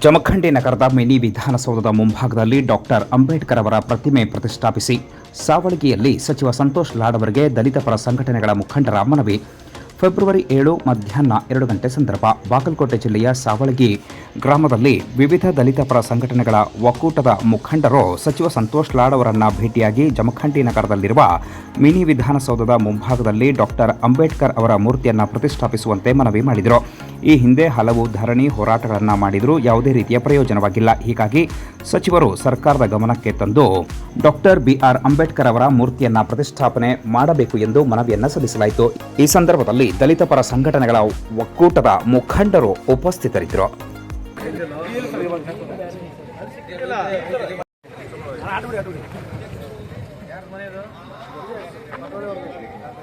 ಜಮಖಂಡಿ ನಗರದ ಮಿನಿ ವಿಧಾನಸೌಧದ ಮುಂಭಾಗದಲ್ಲಿ ಡಾಕ್ಟರ್ ಅಂಬೇಡ್ಕರ್ ಅವರ ಪ್ರತಿಮೆ ಪ್ರತಿಷ್ಠಾಪಿಸಿ. ಸಾವಳಗಿಯಲ್ಲಿ ಸಚಿವ ಸಂತೋಷ್ ಲಾಡ್ ಅವರಿಗೆ ದಲಿತ ಪರ ಸಂಘಟನೆಗಳ ಮುಖಂಡರ ಮನವಿ. ಫೆಬ್ರವರಿ ಏಳು ಮಧ್ಯಾಹ್ನ ಎರಡು ಗಂಟೆ ಸಂದರ್ಭ ಬಾಗಲಕೋಟೆ ಜಿಲ್ಲೆಯ ಸಾವಳಗಿ ಗ್ರಾಮದಲ್ಲಿ ವಿವಿಧ ದಲಿತ ಪರ ಸಂಘಟನೆಗಳ ಒಕ್ಕೂಟದ ಮುಖಂಡರು ಸಚಿವ ಸಂತೋಷ್ ಲಾಡ್ ಅವರನ್ನು ಭೇಟಿಯಾಗಿ ಜಮಖಂಡಿ ನಗರದಲ್ಲಿರುವ ಮಿನಿ ವಿಧಾನಸೌಧದ ಮುಂಭಾಗದಲ್ಲಿ ಡಾಕ್ಟರ್ ಅಂಬೇಡ್ಕರ್ ಅವರ ಮೂರ್ತಿಯನ್ನು ಪ್ರತಿಷ್ಠಾಪಿಸುವಂತೆ ಮನವಿ ಮಾಡಿದರು. ಈ ಹಿಂದೆ ಹಲವು ಧರಣಿ ಹೋರಾಟಗಳನ್ನು ಮಾಡಿದರೂ ಯಾವುದೇ ರೀತಿಯ ಪ್ರಯೋಜನವಾಗಿಲ್ಲ. ಹೀಗಾಗಿ ಸಚಿವರು ಸರ್ಕಾರದ ಗಮನಕ್ಕೆ ತಂದು ಡಾಕ್ಟರ್ ಬಿಆರ್ ಅಂಬೇಡ್ಕರ್ ಅವರ ಮೂರ್ತಿಯನ್ನು ಪ್ರತಿಷ್ಠಾಪನೆ ಮಾಡಬೇಕು ಎಂದು ಮನವಿಯನ್ನು ಸಲ್ಲಿಸಲಾಯಿತು. ಈ ಸಂದರ್ಭದಲ್ಲಿ ದಲಿತ ಪರ ಸಂಘಟನೆಗಳ ಒಕ್ಕೂಟದ ಮುಖಂಡರು ಉಪಸ್ಥಿತರಿದ್ದರು. ಅಲ್ವಾ ಸಿಕ್ಕಿದ್ದಿಲ್ಲ